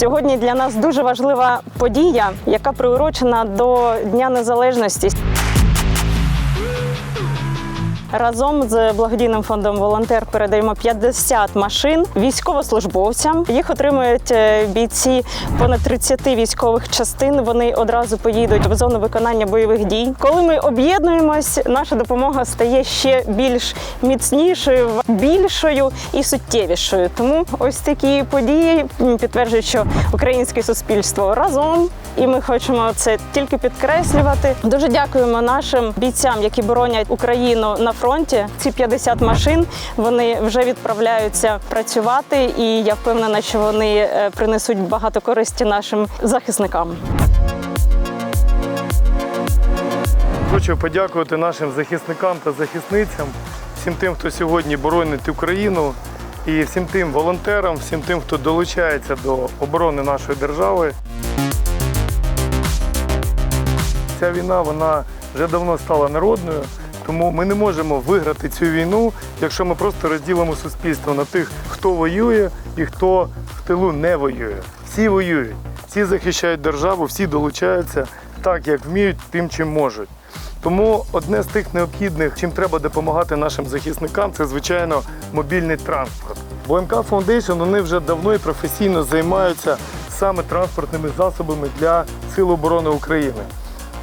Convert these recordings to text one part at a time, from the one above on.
Сьогодні для нас дуже важлива подія, яка приурочена до Дня Незалежності. Разом з благодійним фондом Волонтер передаємо 50 машин військовослужбовцям. Їх отримують е, бійці понад 30 військових частин. Вони одразу поїдуть в зону виконання бойових дій. Коли ми об'єднуємось, наша допомога стає ще більш міцнішою, більшою і суттєвішою. Тому ось такі події підтверджують, що українське суспільство разом, і ми хочемо це тільки підкреслювати. Дуже дякуємо нашим бійцям, які боронять Україну на фронті. Ці 50 машин вони вже відправляються працювати, і я впевнена, що вони е, принесуть багато користі нашим захисникам. Хочу подякувати нашим захисникам та захисницям, всім тим, хто сьогодні боронить Україну, і всім тим волонтерам, всім тим, хто долучається до оборони нашої держави. Ця війна вона вже давно стала народною, тому ми не можемо виграти цю війну, якщо ми просто розділимо суспільство на тих, хто воює і хто в тилу не воює. Всі воюють, всі захищають державу, всі долучаються так, як вміють, тим, чим можуть. Тому одне з тих необхідних, чим треба допомагати нашим захисникам, це звичайно мобільний транспорт. Бо МК Foundation вони вже давно і професійно займаються саме транспортними засобами для Сил оборони України.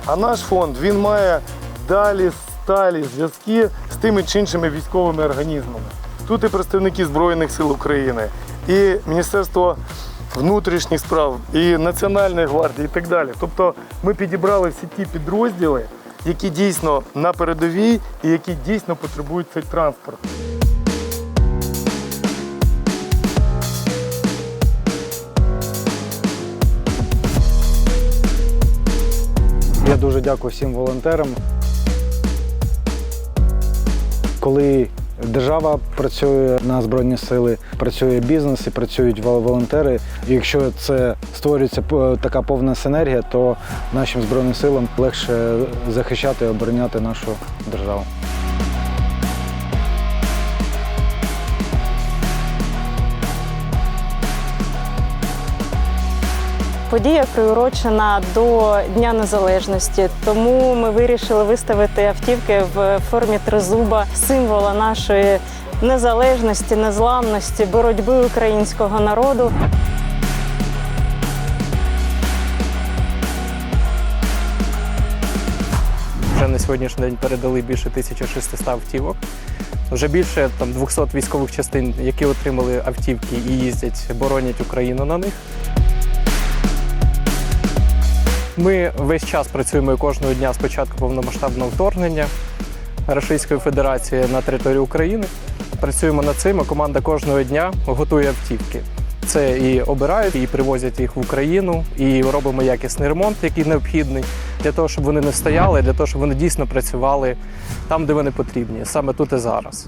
А наш фонд він має далі сталі зв'язки з тими чи іншими військовими організмами. Тут і представники Збройних сил України, і Міністерство внутрішніх справ, і Національної гвардії, і так далі. Тобто ми підібрали всі ті підрозділи, які дійсно на передовій і які дійсно потребують цей транспорт. Я дуже дякую всім волонтерам. Коли держава працює на Збройні сили, працює бізнес і працюють волонтери. І якщо це створюється така повна синергія, то нашим збройним силам легше захищати і обороняти нашу державу. Подія приурочена до Дня Незалежності, тому ми вирішили виставити автівки в формі тризуба, символа нашої незалежності, незламності, боротьби українського народу. Вже на сьогоднішній день передали більше 1600 автівок. Вже більше там 200 військових частин, які отримали автівки і їздять, боронять Україну на них. Ми весь час працюємо кожного дня з початку повномасштабного вторгнення Російської Федерації на територію України. Працюємо над цим, команда кожного дня готує автівки. Це і обирають, і привозять їх в Україну, і робимо якісний ремонт, який необхідний, для того, щоб вони не стояли, для того, щоб вони дійсно працювали там, де вони потрібні, саме тут і зараз.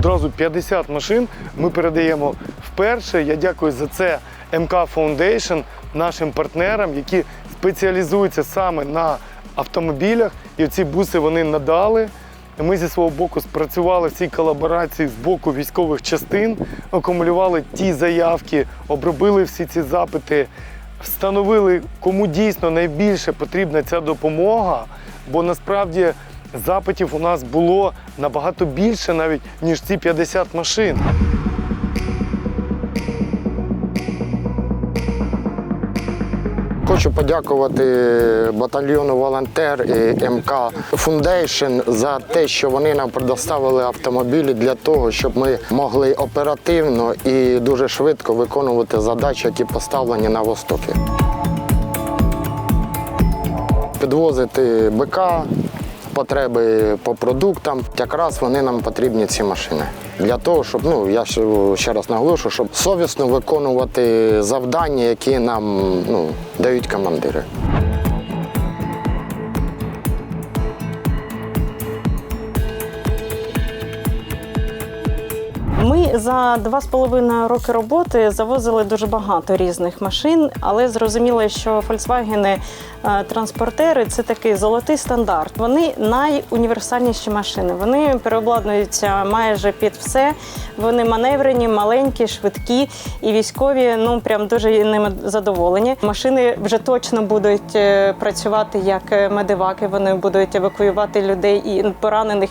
Одразу 50 машин ми передаємо вперше. Я дякую за це МК Foundation, нашим партнерам, які спеціалізуються саме на автомобілях. І ці буси вони надали. Ми зі свого боку спрацювали в цій колаборації з боку військових частин, акумулювали ті заявки, обробили всі ці запити, встановили, кому дійсно найбільше потрібна ця допомога, бо насправді запитів у нас було набагато більше навіть, ніж ці 50 машин. Хочу подякувати батальйону Волонтер і МК Фундейшн за те, що вони нам предоставили автомобілі для того, щоб ми могли оперативно і дуже швидко виконувати задачі, які поставлені на востокі. Підвозити БК, потреби по продуктам. Якраз вони нам потрібні ці машини. Для того, щоб ну я ще, раз наголошу, щоб совісно виконувати завдання, які нам ну, дають командири. За два з половиною роки роботи завозили дуже багато різних машин, але зрозуміло, що Volkswagen е, транспортери це такий золотий стандарт. Вони найуніверсальніші машини. Вони переобладнуються майже під все. Вони маневрені, маленькі, швидкі і військові. Ну прям дуже ними задоволені. Машини вже точно будуть е, працювати як е, медиваки. Вони будуть евакуювати людей і поранених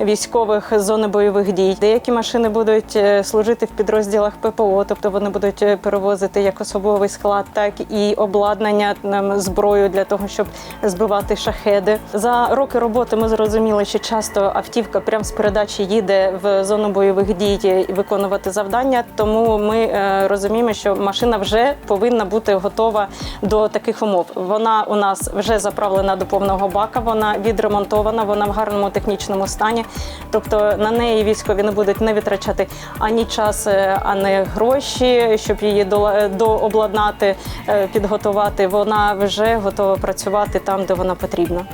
військових з зони бойових дій. Деякі машини будуть е, служити в підрозділах ППО, тобто вони будуть е, перевозити як особовий склад, так і обладнання зброю для того, щоб збивати шахеди. За роки роботи ми зрозуміли, що часто автівка прямо з передачі їде в зону бойових дій виконувати завдання. Тому ми е, розуміємо, що машина вже повинна бути готова до таких умов. Вона у нас вже заправлена до повного бака, вона відремонтована, вона в гарному технічному стані. Тобто на неї військові не будуть не витрачати ані час, е, ані гроші, щоб її дообладнати, е, підготувати. Вона вже готова працювати там, де вона потрібна.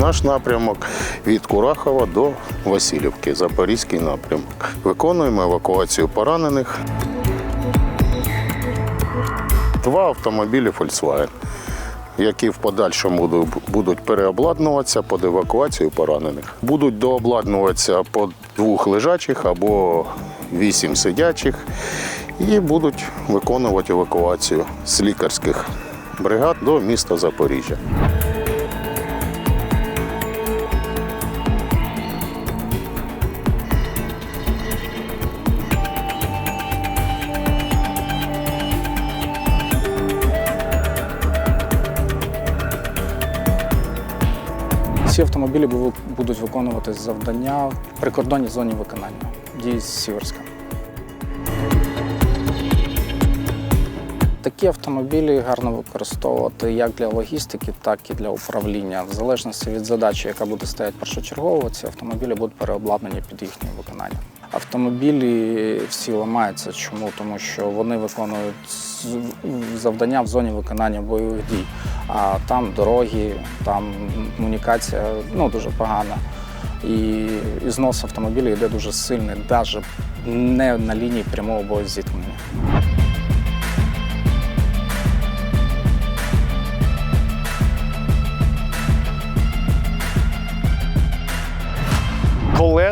Наш напрямок від Курахова до Васильівки, Запорізький напрямок. Виконуємо евакуацію поранених. Два автомобілі Volkswagen, які в подальшому будуть переобладнуватися під евакуацію поранених. Будуть дообладнуватися по двох лежачих або вісім сидячих і будуть виконувати евакуацію з лікарських бригад до міста Запоріжжя. Ці автомобілі будуть виконувати завдання в прикордонній зоні виконання дії з Сіверська. Такі автомобілі гарно використовувати як для логістики, так і для управління. В залежності від задачі, яка буде стояти першочергово, ці автомобілі будуть переобладнані під їхнє виконання. Автомобілі всі ламаються. Чому? Тому що вони виконують завдання в зоні виконання бойових дій. А там дороги, там комунікація ну, дуже погана. І знос автомобіля йде дуже сильний, навіть не на лінії прямого боєзіткнення.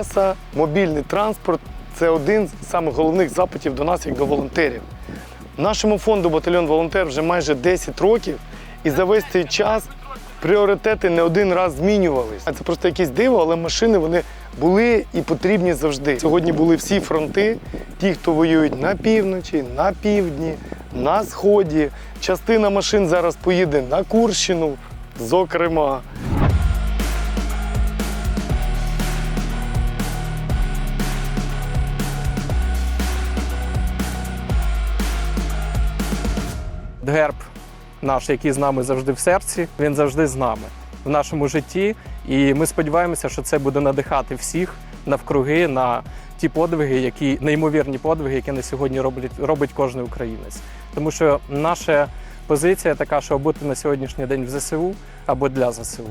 Колеса, мобільний транспорт це один з самих головних запитів до нас, як до волонтерів. Нашому фонду батальйон волонтер вже майже 10 років, і за весь цей час пріоритети не один раз змінювалися. Це просто якесь диво, але машини вони були і потрібні завжди. Сьогодні були всі фронти, ті, хто воюють на півночі, на півдні, на сході. Частина машин зараз поїде на Курщину, зокрема. Герб наш, який з нами завжди в серці, він завжди з нами в нашому житті. І ми сподіваємося, що це буде надихати всіх навкруги на ті подвиги, які неймовірні подвиги, які на сьогодні роблять робить кожен українець. Тому що наша позиція така, що бути на сьогоднішній день в ЗСУ або для ЗСУ.